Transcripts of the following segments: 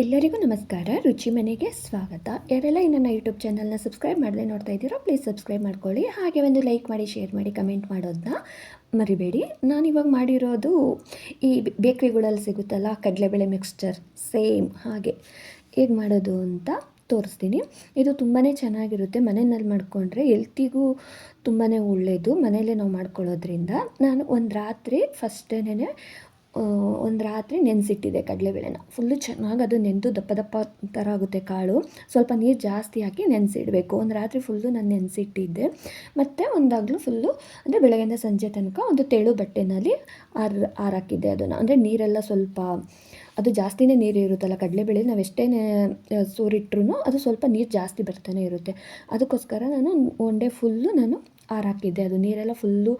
ಎಲ್ಲರಿಗೂ ನಮಸ್ಕಾರ. ರುಚಿ ಮನೆಗೆ ಸ್ವಾಗತ. ಯಾರೆಲ್ಲ ಈ ನನ್ನ ಯೂಟ್ಯೂಬ್ ಚಾನಲ್ನ ಸಬ್ಸ್ಕ್ರೈಬ್ ಮಾಡದೆ ನೋಡ್ತಾ ಇದ್ದೀರೋ, ಪ್ಲೀಸ್ ಸಬ್ಸ್ಕ್ರೈಬ್ ಮಾಡ್ಕೊಳ್ಳಿ. ಹಾಗೆ ಒಂದು ಲೈಕ್ ಮಾಡಿ, ಶೇರ್ ಮಾಡಿ, ಕಮೆಂಟ್ ಮಾಡೋದನ್ನ ಮರಿಬೇಡಿ. ನಾನು ಇವಾಗ ಮಾಡಿರೋದು ಈ ಬೇಕ್ರಿಗಳಲ್ಲಿ ಸಿಗುತ್ತಲ್ಲ, ಕಡಲೆಬೇಳೆ ಮಿಕ್ಸ್ಚರ್ ಸೇಮ್ ಹಾಗೆ. ಹೇಗೆ ಮಾಡೋದು ಅಂತ ತೋರಿಸ್ತೀನಿ. ಇದು ತುಂಬಾ ಚೆನ್ನಾಗಿರುತ್ತೆ. ಮನೆಯಲ್ಲಿ ಮಾಡಿಕೊಂಡ್ರೆ ಎಲ್ತಿಗೂ ತುಂಬಾ ಒಳ್ಳೆಯದು ಮನೆಯಲ್ಲೇ ನಾವು ಮಾಡ್ಕೊಳ್ಳೋದ್ರಿಂದ. ನಾನು ಒಂದು ರಾತ್ರಿ ಫಸ್ಟೇನೆ ಒಂದು ರಾತ್ರಿ ನೆನೆಸಿಟ್ಟಿದ್ದೆ ಕಡಲೆಬೇಳೆನ. ಫುಲ್ಲು ಚೆನ್ನಾಗಿ ಅದು ನೆಂದು ದಪ್ಪ ದಪ್ಪ ಥರ ಆಗುತ್ತೆ ಕಾಳು. ಸ್ವಲ್ಪ ನೀರು ಜಾಸ್ತಿ ಹಾಕಿ ನೆನೆಸಿಡಬೇಕು. ಒಂದು ರಾತ್ರಿ ಫುಲ್ಲು ನಾನು ನೆನೆಸಿಟ್ಟಿದ್ದೆ. ಮತ್ತು ಒಂದಾಗಲೂ ಫುಲ್ಲು ಅಂದರೆ ಬೆಳಗ್ಗೆಯಿಂದ ಸಂಜೆ ತನಕ ಒಂದು ತೆಳು ಬಟ್ಟೆನಲ್ಲಿ ಆರ್, ಆರಾಕಿದ್ದೆ ಅದನ್ನು. ಅಂದರೆ ನೀರೆಲ್ಲ ಸ್ವಲ್ಪ ಅದು ಜಾಸ್ತಿನೇ ನೀರು ಇರುತ್ತಲ್ಲ ಕಡಲೆಬೇಳೆ ನಾವು ಎಷ್ಟೇ ಸೋರಿಟ್ರೂ ಅದು ಸ್ವಲ್ಪ ನೀರು ಜಾಸ್ತಿ ಬರ್ತಾನೆ ಇರುತ್ತೆ. ಅದಕ್ಕೋಸ್ಕರ ನಾನು ಒನ್ ಡೇ ಫುಲ್ಲು ನಾನು ಆರಾಕಿದ್ದೆ ಅದು ನೀರೆಲ್ಲ ಫುಲ್ಲು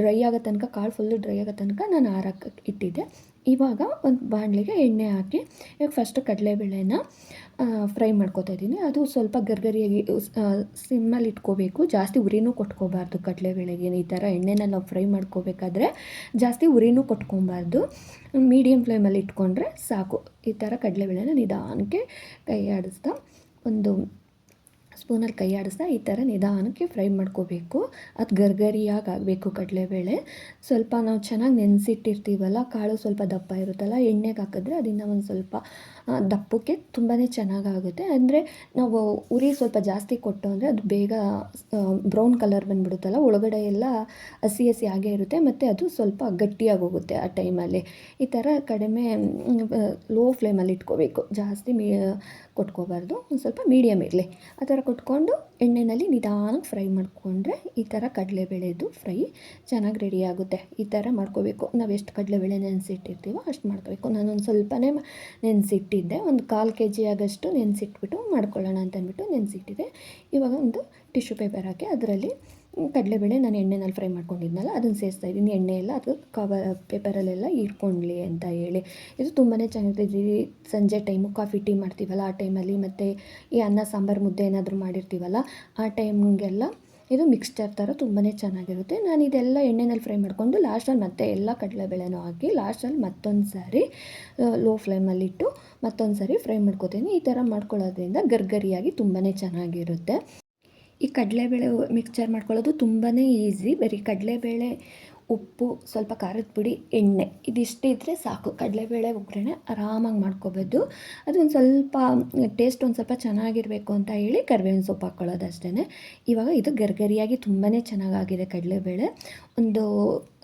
ಡ್ರೈ ಆಗೋ ತನಕ, ಕಾಳು ಫುಲ್ಲು ಡ್ರೈ ಆಗೋ ತನಕ ನಾನು ಆರಾಕ ಇಟ್ಟಿದ್ದೆ. ಇವಾಗ ಒಂದು ಬಾಣಲೆಗೆ ಎಣ್ಣೆ ಹಾಕಿ, ಇವಾಗ ಫಸ್ಟು ಕಡಲೆಬೇಳೆನ ಫ್ರೈ ಮಾಡ್ಕೊತಾ ಇದ್ದೀನಿ. ಅದು ಸ್ವಲ್ಪ ಗರ್ಗರಿಯಾಗಿ ಸಿಮ್ಮಲ್ಲಿ ಇಟ್ಕೋಬೇಕು. ಜಾಸ್ತಿ ಉರಿನೂ ಕೊಟ್ಕೋಬಾರ್ದು ಕಡಲೆಬೇಳೆಗೆ. ಈ ಥರ ಎಣ್ಣೆನ ನಾವು ಫ್ರೈ ಮಾಡ್ಕೋಬೇಕಾದ್ರೆ ಜಾಸ್ತಿ ಉರಿನೂ ಕೊಟ್ಕೊಬಾರ್ದು. ಮೀಡಿಯಮ್ ಫ್ಲೇಮಲ್ಲಿ ಇಟ್ಕೊಂಡ್ರೆ ಸಾಕು. ಈ ಥರ ಕಡಲೆಬೇಳೆನ ನಿಧಾನಕ್ಕೆ ಕೈ ಆಡಿಸ್ತಾ ಒಂದು ಸ್ಪೂನಲ್ಲಿ ಕೈ ಆಡಿಸ್ತಾ ಈ ಥರ ನಿಧಾನಕ್ಕೆ ಫ್ರೈ ಮಾಡ್ಕೋಬೇಕು. ಅದು ಗರ್ಗರಿಯಾಗಿ ಆಗಬೇಕು ಕಡಲೆಬೇಳೆ. ಸ್ವಲ್ಪ ನಾವು ಚೆನ್ನಾಗಿ ನೆನೆಸಿಟ್ಟಿರ್ತೀವಲ್ಲ, ಕಾಳು ಸ್ವಲ್ಪ ದಪ್ಪ ಇರುತ್ತಲ್ಲ, ಎಣ್ಣೆಗೆ ಹಾಕಿದ್ರೆ ಅದನ್ನು ಒಂದು ಸ್ವಲ್ಪ ದಪ್ಪಕ್ಕೆ ತುಂಬಾ ಚೆನ್ನಾಗಾಗುತ್ತೆ. ಅಂದರೆ ನಾವು ಉರಿ ಸ್ವಲ್ಪ ಜಾಸ್ತಿ ಕೊಟ್ಟು ಅಂದರೆ ಅದು ಬೇಗ ಬ್ರೌನ್ ಕಲರ್ ಬಂದುಬಿಡುತ್ತಲ್ಲ, ಒಳಗಡೆ ಎಲ್ಲ ಹಸಿ ಹಸಿ ಆಗೇ ಇರುತ್ತೆ, ಮತ್ತು ಅದು ಸ್ವಲ್ಪ ಗಟ್ಟಿಯಾಗಿ ಹೋಗುತ್ತೆ ಆ ಟೈಮಲ್ಲಿ. ಈ ಥರ ಕಡಿಮೆ ಲೋ ಫ್ಲೇಮಲ್ಲಿ ಇಟ್ಕೋಬೇಕು. ಜಾಸ್ತಿ ಮೀ ಕೊಟ್ಕೋಬಾರ್ದು. ಒಂದು ಸ್ವಲ್ಪ ಮೀಡಿಯಮ್ ಇರಲಿ. ಆ ಥರ ಕೊಟ್ಕೊಂಡು ಎಣ್ಣೆಯಲ್ಲಿ ನಿಧಾನಕ್ಕೆ ಫ್ರೈ ಮಾಡಿಕೊಂಡ್ರೆ ಈ ಥರ ಕಡಲೆಬೇಳೆದು ಫ್ರೈ ಚೆನ್ನಾಗಿ ರೆಡಿ ಆಗುತ್ತೆ. ಈ ಥರ ಮಾಡ್ಕೋಬೇಕು. ನಾವು ಎಷ್ಟು ಕಡಲೆಬೇಳೆ ನೆನೆಸಿಟ್ಟಿರ್ತೀವೋ ಅಷ್ಟು ಮಾಡ್ಕೋಬೇಕು. ನಾನೊಂದು ಸ್ವಲ್ಪನೇ ನೆನೆಸಿಟ್ಟಿದ್ದೆ. ಒಂದು ಕಾಲು ಕೆ ಜಿ ಆಗಷ್ಟು ನೆನೆಸಿಟ್ಬಿಟ್ಟು ಮಾಡ್ಕೊಳ್ಳೋಣ ಅಂತಂದ್ಬಿಟ್ಟು ನೆನೆಸಿಟ್ಟಿದೆ. ಇವಾಗ ಒಂದು ಟಿಶ್ಯೂ ಪೇಪರ್ ಹಾಕಿ ಅದರಲ್ಲಿ ಕಡಲೆಬೇಳೆ ನಾನು ಎಣ್ಣೆನಲ್ಲಿ ಫ್ರೈ ಮಾಡ್ಕೊಂಡಿದ್ನಲ್ಲ, ಅದನ್ನು ಸೇರಿಸ್ತಾ ಇದ್ದೀನಿ. ಎಣ್ಣೆ ಅದು ಕವರ್ ಪೇಪರಲ್ಲೆಲ್ಲ ಇಟ್ಕೊಳ್ಳಿ ಅಂತ ಹೇಳಿ. ಇದು ತುಂಬಾ ಚೆನ್ನಾಗಿರ್ತದೆ ಸಂಜೆ ಟೈಮು ಕಾಫಿ ಟೀ ಮಾಡ್ತೀವಲ್ಲ, ಆ ಟೈಮಲ್ಲಿ ಮತ್ತು ಈ ಅನ್ನ, ಸಾಂಬಾರು, ಮುದ್ದೆ ಏನಾದರೂ ಮಾಡಿರ್ತೀವಲ್ಲ, ಆ ಟೈಮ್ಗೆಲ್ಲ ಇದು ಮಿಕ್ಸ್ಚರ್ ಥರ ತುಂಬಾ ಚೆನ್ನಾಗಿರುತ್ತೆ. ನಾನು ಇದೆಲ್ಲ ಎಣ್ಣೆನಲ್ಲಿ ಫ್ರೈ ಮಾಡಿಕೊಂಡು ಲಾಸ್ಟಲ್ಲಿ ಮತ್ತೆ ಎಲ್ಲ ಕಡಲೆಬೇಳೆನೂ ಹಾಕಿ ಲಾಸ್ಟಲ್ಲಿ ಮತ್ತೊಂದು ಸಾರಿ ಲೋ ಫ್ಲೇಮಲ್ಲಿಟ್ಟು ಮತ್ತೊಂದು ಸಾರಿ ಫ್ರೈ ಮಾಡ್ಕೋತೀನಿ. ಈ ಥರ ಮಾಡ್ಕೊಳ್ಳೋದ್ರಿಂದ ಗರ್ಗರಿಯಾಗಿ ತುಂಬಾ ಚೆನ್ನಾಗಿರುತ್ತೆ. ಈ ಕಡಲೆಬೇಳೆ ಮಿಕ್ಸ್ಚರ್ ಮಾಡ್ಕೊಳ್ಳೋದು ತುಂಬಾ ಈಸಿ ಬರೀ ಕಡಲೆಬೇಳೆ, ಉಪ್ಪು, ಸ್ವಲ್ಪ ಖಾರದ ಪುಡಿ, ಎಣ್ಣೆ. ಇದಿಷ್ಟು ಇದ್ದರೆ ಸಾಕು. ಕಡಲೆಬೇಳೆ, ಒಗ್ಗರಣೆ ಆರಾಮಾಗಿ ಮಾಡ್ಕೋಬೋದು. ಅದು ಒಂದು ಸ್ವಲ್ಪ ಟೇಸ್ಟ್ ಒಂದು ಸ್ವಲ್ಪ ಚೆನ್ನಾಗಿರಬೇಕು ಅಂತ ಹೇಳಿ ಕರಿಬೇವಿನ ಸೊಪ್ಪು ಹಾಕ್ಕೊಳ್ಳೋದು ಅಷ್ಟೇ ಇವಾಗ ಇದು ಗರ್ಗರಿಯಾಗಿ ತುಂಬಾ ಚೆನ್ನಾಗಾಗಿದೆ ಕಡಲೆಬೇಳೆ. ಒಂದು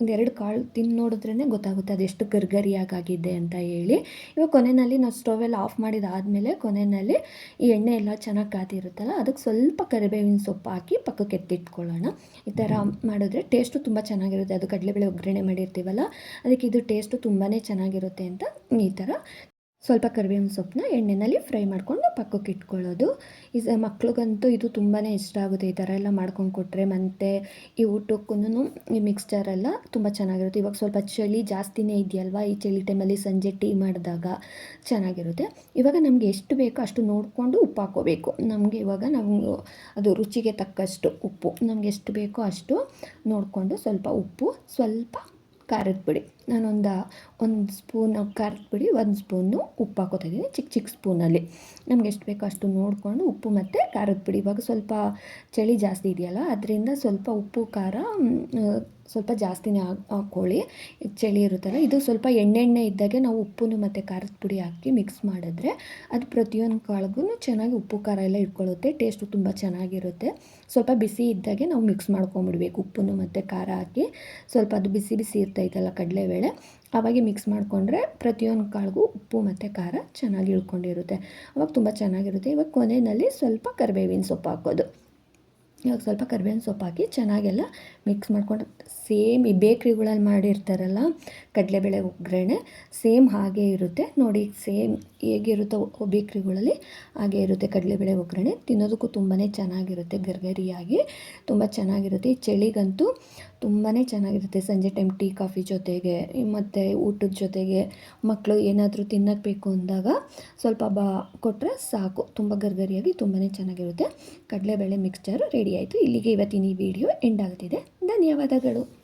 ಒಂದೆರಡು ಕಾಳು ತಿಂದು ನೋಡಿದ್ರೇ ಗೊತ್ತಾಗುತ್ತೆ ಅದೆಷ್ಟು ಗರ್ಗರಿಯಾಗಿದೆ ಅಂತ ಹೇಳಿ. ಇವಾಗ ಕೊನೆಯಲ್ಲಿ ನಾವು ಸ್ಟೋವೆಲ್ಲ ಆಫ್ ಮಾಡಿದಾದಮೇಲೆ ಕೊನೆಯಲ್ಲಿ ಈ ಎಣ್ಣೆ ಎಲ್ಲ ಚೆನ್ನಾಗಿ ಕಾದಿರುತ್ತಲ್ಲ, ಅದಕ್ಕೆ ಸ್ವಲ್ಪ ಕರಿಬೇವಿನ ಸೊಪ್ಪು ಹಾಕಿ ಪಕ್ಕಕ್ಕೆ ಎತ್ತಿಟ್ಕೊಳ್ಳೋಣ. ಈ ಥರ ಮಾಡಿದ್ರೆ ಟೇಸ್ಟು ತುಂಬ ಚೆನ್ನಾಗಿರುತ್ತೆ. ಅದು ಕಡಲೆಬೇಳೆ ಒಗ್ಗರಣೆ ಮಾಡಿರ್ತೀವಲ್ಲ, ಅದಕ್ಕೆ ಇದು ಟೇಸ್ಟು ತುಂಬಾ ಚೆನ್ನಾಗಿರುತ್ತೆ ಅಂತ ಈ ಥರ ಸ್ವಲ್ಪ ಕರಿಬೇವಿನ ಸೊಪ್ಪನ್ನ ಎಣ್ಣೆಯಲ್ಲಿ ಫ್ರೈ ಮಾಡಿಕೊಂಡು ಪಕ್ಕಕ್ಕೆ ಇಟ್ಕೊಳ್ಳೋದು. ಈ ಮಕ್ಳಿಗಂತೂ ಇದು ತುಂಬಾ ಇಷ್ಟ ಆಗುತ್ತೆ. ಈ ಥರ ಎಲ್ಲ ಮಾಡ್ಕೊಂಡು ಕೊಟ್ಟರೆ ಮತ್ತು ಈ ಊಟಕ್ಕೂ ಈ ಮಿಕ್ಸ್ಚರೆಲ್ಲ ತುಂಬ ಚೆನ್ನಾಗಿರುತ್ತೆ. ಇವಾಗ ಸ್ವಲ್ಪ ಚಳಿ ಜಾಸ್ತಿನೇ ಇದೆಯಲ್ವ? ಈ ಚಳಿ ಟೈಮಲ್ಲಿ ಸಂಜೆ ಟೀ ಮಾಡಿದಾಗ ಚೆನ್ನಾಗಿರುತ್ತೆ. ಇವಾಗ ನಮಗೆ ಎಷ್ಟು ಬೇಕೋ ಅಷ್ಟು ನೋಡಿಕೊಂಡು ಉಪ್ಪು ಹಾಕೋಬೇಕು ನಮಗೆ ಇವಾಗ ನಾವು ಅದು ರುಚಿಗೆ ತಕ್ಕಷ್ಟು ಉಪ್ಪು. ನಮಗೆ ಎಷ್ಟು ಬೇಕೋ ಅಷ್ಟು ನೋಡಿಕೊಂಡು ಸ್ವಲ್ಪ ಉಪ್ಪು, ಸ್ವಲ್ಪ ಖಾರದ ಪುಡಿ. ನಾನೊಂದು ಒಂದು ಸ್ಪೂನ್ ಖಾರದ ಪುಡಿ, ಒಂದು ಸ್ಪೂನು ಉಪ್ಪು ಹಾಕೋತಾ ಇದ್ದೀನಿ ಚಿಕ್ಕ ಚಿಕ್ಕ ಸ್ಪೂನಲ್ಲಿ. ನಮ್ಗೆ ಎಷ್ಟು ಬೇಕೋ ಅಷ್ಟು ನೋಡಿಕೊಂಡು ಉಪ್ಪು ಮತ್ತು ಖಾರದ ಪುಡಿ. ಇವಾಗ ಸ್ವಲ್ಪ ಚಳಿ ಜಾಸ್ತಿ ಇದೆಯಲ್ಲ, ಅದರಿಂದ ಸ್ವಲ್ಪ ಉಪ್ಪು, ಖಾರ ಸ್ವಲ್ಪ ಜಾಸ್ತಿನೇ ಹಾಕ್ಕೊಳ್ಳಿ. ಚಳಿ ಇರುತ್ತಲ್ಲ ಇದು ಸ್ವಲ್ಪ ಎಣ್ಣೆಣ್ಣೆ ಇದ್ದಾಗೆ ನಾವು ಉಪ್ಪು ಮತ್ತು ಖಾರದ ಪುಡಿ ಹಾಕಿ ಮಿಕ್ಸ್ ಮಾಡಿದ್ರೆ ಅದು ಪ್ರತಿಯೊಂದು ಕಾಳಿಗೂ ಚೆನ್ನಾಗಿ ಉಪ್ಪು, ಖಾರ ಎಲ್ಲ ಇಟ್ಕೊಳ್ಳುತ್ತೆ. ಟೇಸ್ಟು ತುಂಬ ಚೆನ್ನಾಗಿರುತ್ತೆ. ಸ್ವಲ್ಪ ಬಿಸಿ ಇದ್ದಾಗೆ ನಾವು ಮಿಕ್ಸ್ ಮಾಡ್ಕೊಂಬಿಡ್ಬೇಕು ಉಪ್ಪು ಮತ್ತು ಖಾರ ಹಾಕಿ. ಸ್ವಲ್ಪ ಅದು ಬಿಸಿ ಬಿಸಿ ಇರ್ತೈತಲ್ಲ ಕಡಲೆಬೇಳೆ ಅವಾಗೆ ಮಿಕ್ಸ್ ಮಾಡಿಕೊಂಡ್ರೆ ಪ್ರತಿಯೊಂದು ಕಾಳಿಗೂ ಉಪ್ಪು ಮತ್ತು ಖಾರ ಚೆನ್ನಾಗಿ ಇಳ್ಕೊಂಡಿರುತ್ತೆ. ಅವಾಗ ತುಂಬ ಚೆನ್ನಾಗಿರುತ್ತೆ. ಇವಾಗ ಕೊನೆಯಲ್ಲಿ ಸ್ವಲ್ಪ ಕರಿಬೇವಿನ ಸೊಪ್ಪು ಹಾಕೋದು. ಇವಾಗ ಸ್ವಲ್ಪ ಕರಿಬೇವಿನ ಸೊಪ್ಪು ಹಾಕಿ ಚೆನ್ನಾಗೆಲ್ಲ ಮಿಕ್ಸ್ ಮಾಡ್ಕೊಂಡು ಸೇಮ್ ಈ ಬೇಕ್ರಿಗಳಲ್ಲಿ ಮಾಡಿರ್ತಾರಲ್ಲ ಕಡಲೆಬೇಳೆ ಒಗ್ಗರಣೆ ಸೇಮ್ ಹಾಗೇ ಇರುತ್ತೆ. ನೋಡಿ ಸೇಮ್ ಹೇಗಿರುತ್ತೋ ಬೇಕ್ರಿಗಳಲ್ಲಿ ಹಾಗೆ ಇರುತ್ತೆ ಕಡಲೆಬೇಳೆ ಒಗ್ಗರಣೆ. ತಿನ್ನೋದಕ್ಕೂ ತುಂಬಾ ಚೆನ್ನಾಗಿರುತ್ತೆ ಗರ್ಗರಿಯಾಗಿ. ತುಂಬ ಚೆನ್ನಾಗಿರುತ್ತೆ. ಈ ಚಳಿಗಂತೂ ತುಂಬಾ ಚೆನ್ನಾಗಿರುತ್ತೆ. ಸಂಜೆ ಟೈಮ್ ಟೀ ಕಾಫಿ ಜೊತೆಗೆ, ಮತ್ತು ಊಟದ ಜೊತೆಗೆ ಮಕ್ಕಳು ಏನಾದರೂ ತಿನ್ನೋಕ್ಕೆ ಬೇಕು ಅಂದಾಗ ಸ್ವಲ್ಪ ಬಾ ಕೊಟ್ಟರೆ ಸಾಕು. ತುಂಬ ಗರ್ಗರಿಯಾಗಿ ತುಂಬಾ ಚೆನ್ನಾಗಿರುತ್ತೆ. ಕಡಲೆಬೇಳೆ ಮಿಕ್ಸ್ಚರ್ ರೆಡಿ ಆಯಿತು ಇಲ್ಲಿಗೆ ಇವತ್ತಿನ ಈ ವಿಡಿಯೋ ಎಂಡ್ ಆಗುತ್ತಿದೆ ಧನ್ಯವಾದಗಳು.